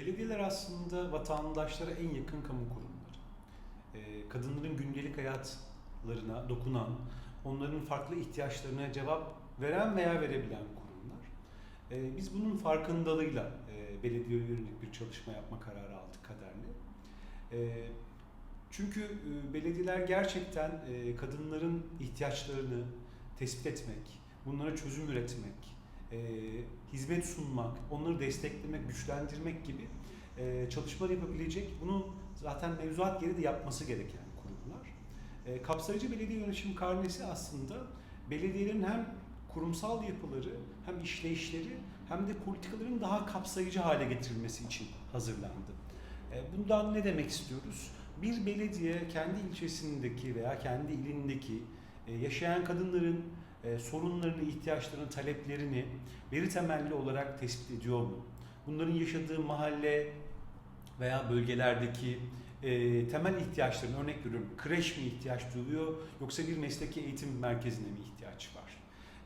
Belediyeler aslında vatandaşlara en yakın kamu kurumları. Ee, kadınların gündelik hayatlarına dokunan, onların farklı ihtiyaçlarına cevap veren veya verebilen kurumlar. Ee, biz bunun farkındalığıyla e, belediye yönelik bir çalışma yapma kararı aldık kaderle. Ee, çünkü e, belediyeler gerçekten e, kadınların ihtiyaçlarını tespit etmek, bunlara çözüm üretmek, e, hizmet sunmak, onları desteklemek, güçlendirmek gibi e, çalışmalar yapabilecek, bunu zaten mevzuat gereği de yapması gereken kurumlar. E, kapsayıcı belediye yönetim karnesi aslında belediyelerin hem kurumsal yapıları, hem işleyişleri, hem de politikaların daha kapsayıcı hale getirilmesi için hazırlandı. E, bundan ne demek istiyoruz? Bir belediye kendi ilçesindeki veya kendi ilindeki e, yaşayan kadınların e, sorunlarını, ihtiyaçlarını, taleplerini veri temelli olarak tespit ediyor mu? Bunların yaşadığı mahalle veya bölgelerdeki e, temel ihtiyaçlarını örnek veriyorum. Kreş mi ihtiyaç duyuyor yoksa bir mesleki eğitim merkezine mi ihtiyaç var?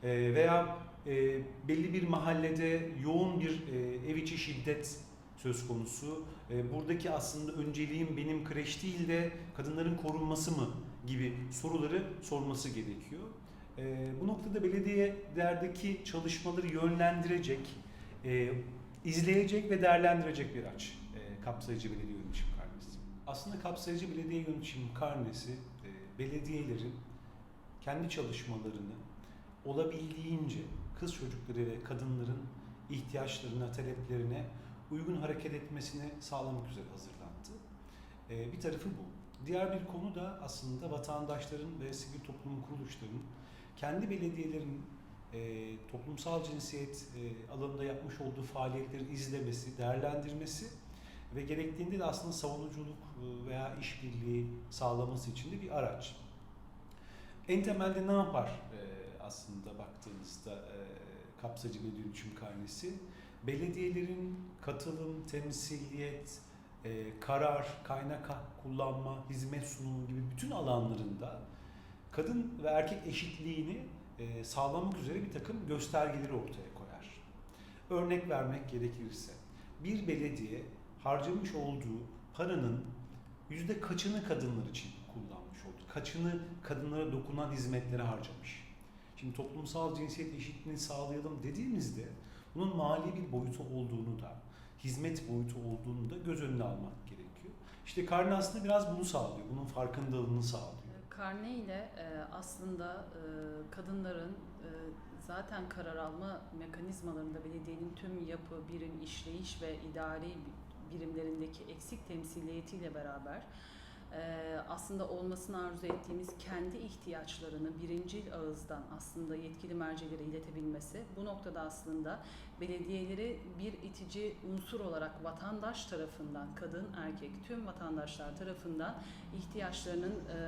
E, veya e, belli bir mahallede yoğun bir e, ev içi şiddet söz konusu. E, buradaki aslında önceliğim benim kreş değil de kadınların korunması mı gibi soruları sorması gerekiyor. E, bu noktada belediyelerdeki çalışmaları yönlendirecek, e, izleyecek ve değerlendirecek bir aç e, kapsayıcı belediye yönetim karnesi. Aslında kapsayıcı belediye yönetim karnesi e, belediyelerin kendi çalışmalarını olabildiğince kız çocukları ve kadınların ihtiyaçlarına, taleplerine uygun hareket etmesini sağlamak üzere hazırlandı. E, bir tarafı bu. Diğer bir konu da aslında vatandaşların ve sivil toplum kuruluşlarının kendi belediyelerin e, toplumsal cinsiyet e, alanında yapmış olduğu faaliyetleri izlemesi, değerlendirmesi ve gerektiğinde de aslında savunuculuk e, veya işbirliği sağlaması için de bir araç. En temelde ne yapar e, aslında baktığınızda e, kapsacı bir dönüşüm karnesi? Belediyelerin katılım, temsiliyet, e, karar, kaynak kullanma, hizmet sunumu gibi bütün alanlarında kadın ve erkek eşitliğini e, sağlamak üzere bir takım göstergeleri ortaya koyar. Örnek vermek gerekirse bir belediye harcamış olduğu paranın yüzde kaçını kadınlar için kullanmış oldu? Kaçını kadınlara dokunan hizmetlere harcamış? Şimdi toplumsal cinsiyet eşitliğini sağlayalım dediğimizde bunun mali bir boyutu olduğunu da, hizmet boyutu olduğunu da göz önüne almak gerekiyor. İşte karne aslında biraz bunu sağlıyor, bunun farkındalığını sağlıyor. Karne ile e, aslında e, kadınların e, zaten karar alma mekanizmalarında belediyenin tüm yapı, birim, işleyiş ve idari birimlerindeki eksik temsiliyetiyle beraber e, aslında olmasını arzu ettiğimiz kendi ihtiyaçlarını birincil ağızdan aslında yetkili mercilere iletebilmesi bu noktada aslında belediyeleri bir itici unsur olarak vatandaş tarafından kadın erkek tüm vatandaşlar tarafından ihtiyaçlarının e,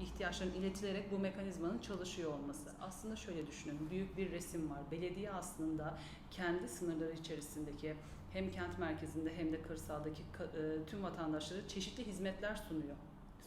ihtiyaçların iletilerek bu mekanizmanın çalışıyor olması. Aslında şöyle düşünün, büyük bir resim var. Belediye aslında kendi sınırları içerisindeki hem kent merkezinde hem de kırsaldaki e, tüm vatandaşlara çeşitli hizmetler sunuyor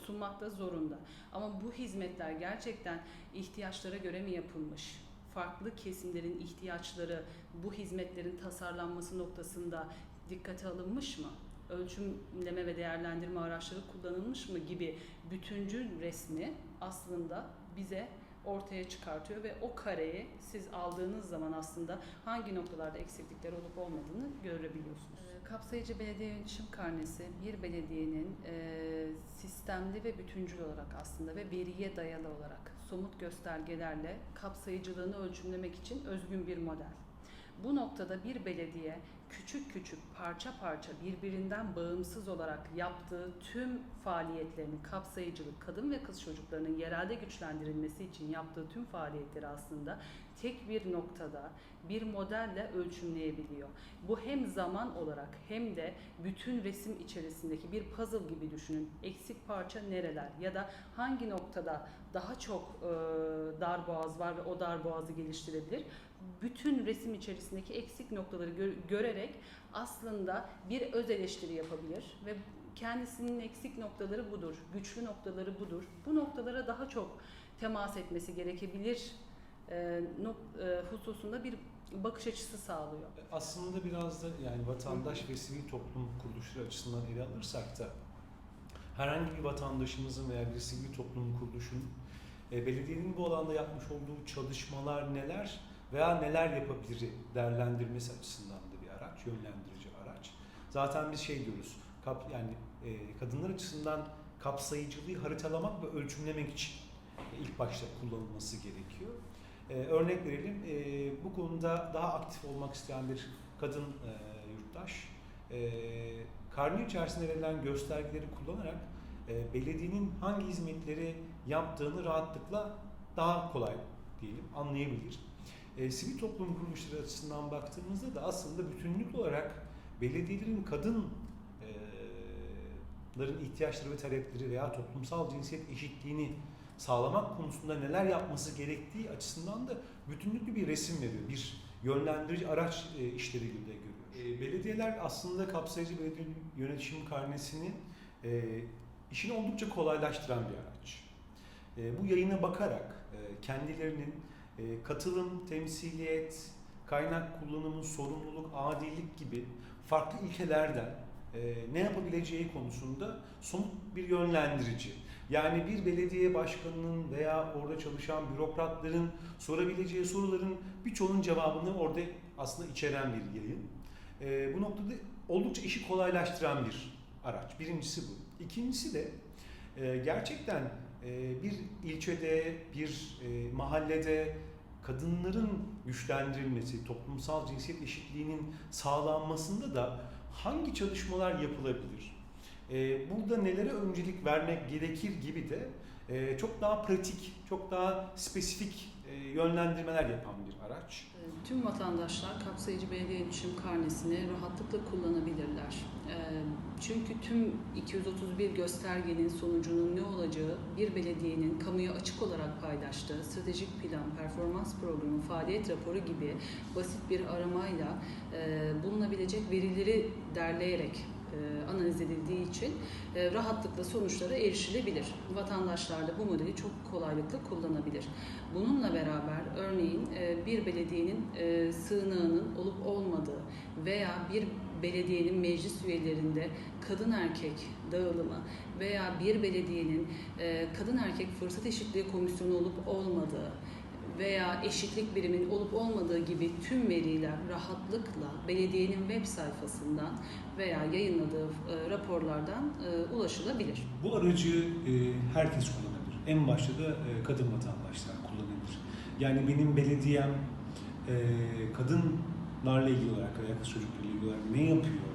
sunmakta zorunda. Ama bu hizmetler gerçekten ihtiyaçlara göre mi yapılmış? Farklı kesimlerin ihtiyaçları bu hizmetlerin tasarlanması noktasında dikkate alınmış mı? Ölçümleme ve değerlendirme araçları kullanılmış mı gibi bütüncül resmi aslında bize ortaya çıkartıyor ve o kareyi siz aldığınız zaman aslında hangi noktalarda eksiklikler olup olmadığını görebiliyorsunuz. Ee, Kapsayıcı belediye yönetim karnesi bir belediyenin e, sistemli ve bütüncül olarak aslında ve veriye dayalı olarak somut göstergelerle kapsayıcılığını ölçümlemek için özgün bir model. Bu noktada bir belediye küçük küçük parça parça birbirinden bağımsız olarak yaptığı tüm faaliyetlerini kapsayıcılık, kadın ve kız çocuklarının yerelde güçlendirilmesi için yaptığı tüm faaliyetleri aslında tek bir noktada bir modelle ölçümleyebiliyor. Bu hem zaman olarak hem de bütün resim içerisindeki bir puzzle gibi düşünün. Eksik parça nereler ya da hangi noktada daha çok e, dar boğaz var ve o dar boğazı geliştirebilir. Bütün resim içerisindeki eksik noktaları gö- görerek aslında bir öz eleştiri yapabilir ve kendisinin eksik noktaları budur, güçlü noktaları budur. Bu noktalara daha çok temas etmesi gerekebilir e, nok- e, hususunda bir bakış açısı sağlıyor. Aslında biraz da yani vatandaş ve sivil toplum kuruluşları açısından ele alırsak da herhangi bir vatandaşımızın veya bir sivil toplum kuruluşunun e, belediyenin bu alanda yapmış olduğu çalışmalar neler veya neler yapabilir değerlendirmesi açısından yönlendirici araç. Zaten biz şey diyoruz, kap, yani e, kadınlar açısından kapsayıcılığı haritalamak ve ölçümlemek için e, ilk başta kullanılması gerekiyor. E, örnek verelim, e, bu konuda daha aktif olmak isteyen bir kadın e, yurttaş, e, karne içerisinde verilen göstergeleri kullanarak e, belediyenin hangi hizmetleri yaptığını rahatlıkla daha kolay diyelim anlayabilir. E, sivil toplum kuruluşları açısından baktığımızda da aslında bütünlük olarak belediyelerin kadın e, ların ihtiyaçları ve talepleri veya toplumsal cinsiyet eşitliğini sağlamak konusunda neler yapması gerektiği açısından da bütünlüklü bir resim veriyor. Bir yönlendirici araç e, işlevi gibi de görüyor. E, belediyeler aslında kapsayıcı belediye yönetişim karnesini e, işini oldukça kolaylaştıran bir araç. E, bu yayına bakarak e, kendilerinin e, katılım, temsiliyet, kaynak kullanımı, sorumluluk, adillik gibi farklı ilkelerden e, ne yapabileceği konusunda somut bir yönlendirici. Yani bir belediye başkanının veya orada çalışan bürokratların sorabileceği soruların birçoğunun cevabını orada aslında içeren bir yayın. E, bu noktada oldukça işi kolaylaştıran bir araç. Birincisi bu. İkincisi de e, gerçekten bir ilçede, bir mahallede kadınların güçlendirilmesi, toplumsal cinsiyet eşitliğinin sağlanmasında da hangi çalışmalar yapılabilir? E, burada nelere öncelik vermek gerekir gibi de e, çok daha pratik, çok daha spesifik yönlendirmeler yapan bir araç. E, Tüm vatandaşlar kapsayıcı belediye iletişim karnesini rahatlıkla kullanabilirler. E, Çünkü tüm 231 göstergenin sonucunun ne olacağı bir belediyenin kamuya açık olarak paylaştığı stratejik plan, performans programı, faaliyet raporu gibi basit bir aramayla e, bulunabilecek verileri derleyerek e, analiz edildiği için e, rahatlıkla sonuçlara erişilebilir. Vatandaşlar da bu modeli çok kolaylıkla kullanabilir. Bununla beraber örneğin e, bir belediyenin e, sığınağının olup olmadığı veya bir belediyenin meclis üyelerinde kadın erkek dağılımı veya bir belediyenin e, kadın erkek fırsat eşitliği komisyonu olup olmadığı veya eşitlik birimin olup olmadığı gibi tüm veriler rahatlıkla belediyenin web sayfasından veya yayınladığı e, raporlardan e, ulaşılabilir. Bu aracı e, herkes kullanabilir. En başta da kadın vatandaşlar kullanabilir. Yani benim belediyem kadınlarla ilgili olarak kız çocuklarıyla ilgili olarak ne yapıyor,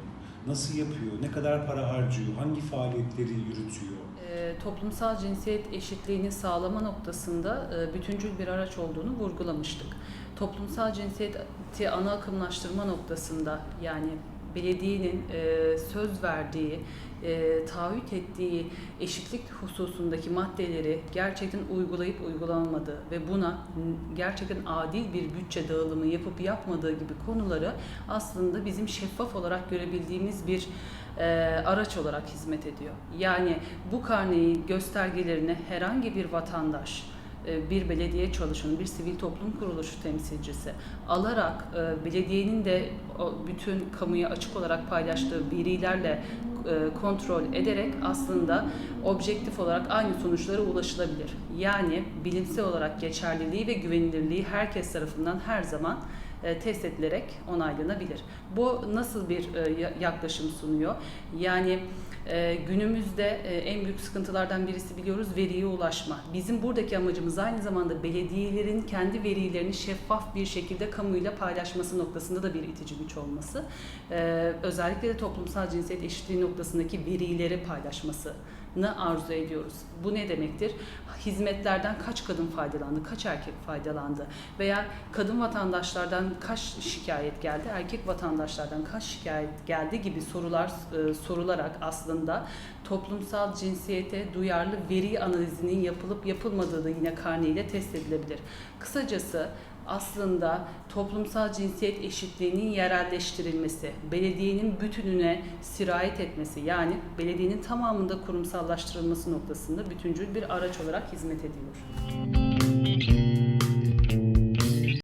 nasıl yapıyor, ne kadar para harcıyor, hangi faaliyetleri yürütüyor, E, toplumsal cinsiyet eşitliğini sağlama noktasında e, bütüncül bir araç olduğunu vurgulamıştık. Toplumsal cinsiyeti ana akımlaştırma noktasında yani belediyenin e, söz verdiği, e, taahhüt ettiği eşitlik hususundaki maddeleri gerçekten uygulayıp uygulanmadığı ve buna gerçekten adil bir bütçe dağılımı yapıp yapmadığı gibi konuları aslında bizim şeffaf olarak görebildiğimiz bir e, araç olarak hizmet ediyor. Yani bu karneyi göstergelerini herhangi bir vatandaş, bir belediye çalışanı, bir sivil toplum kuruluşu temsilcisi alarak e, belediyenin de bütün kamuya açık olarak paylaştığı verilerle e, kontrol ederek aslında objektif olarak aynı sonuçlara ulaşılabilir. Yani bilimsel olarak geçerliliği ve güvenilirliği herkes tarafından her zaman e, test edilerek onaylanabilir. Bu nasıl bir e, ya- yaklaşım sunuyor? Yani e, günümüzde e, en büyük sıkıntılardan birisi biliyoruz veriye ulaşma. Bizim buradaki amacımız aynı zamanda belediyelerin kendi verilerini şeffaf bir şekilde kamuyla paylaşması noktasında da bir itici güç olması. E, özellikle de toplumsal cinsiyet eşitliği noktasındaki verileri paylaşmasını arzu ediyoruz. Bu ne demektir? Hizmetlerden kaç kadın faydalandı, kaç erkek faydalandı veya kadın vatandaşlardan kaç şikayet geldi, erkek vatandaşlardan kaç şikayet geldi gibi sorular e, sorularak aslında toplumsal cinsiyete duyarlı veri analizinin yapılıp yapılmadığı da yine karneyle test edilebilir. Kısacası aslında toplumsal cinsiyet eşitliğinin yerelleştirilmesi, belediyenin bütününe sirayet etmesi yani belediyenin tamamında kurumsallaştırılması noktasında bütüncül bir araç olarak hizmet ediyor.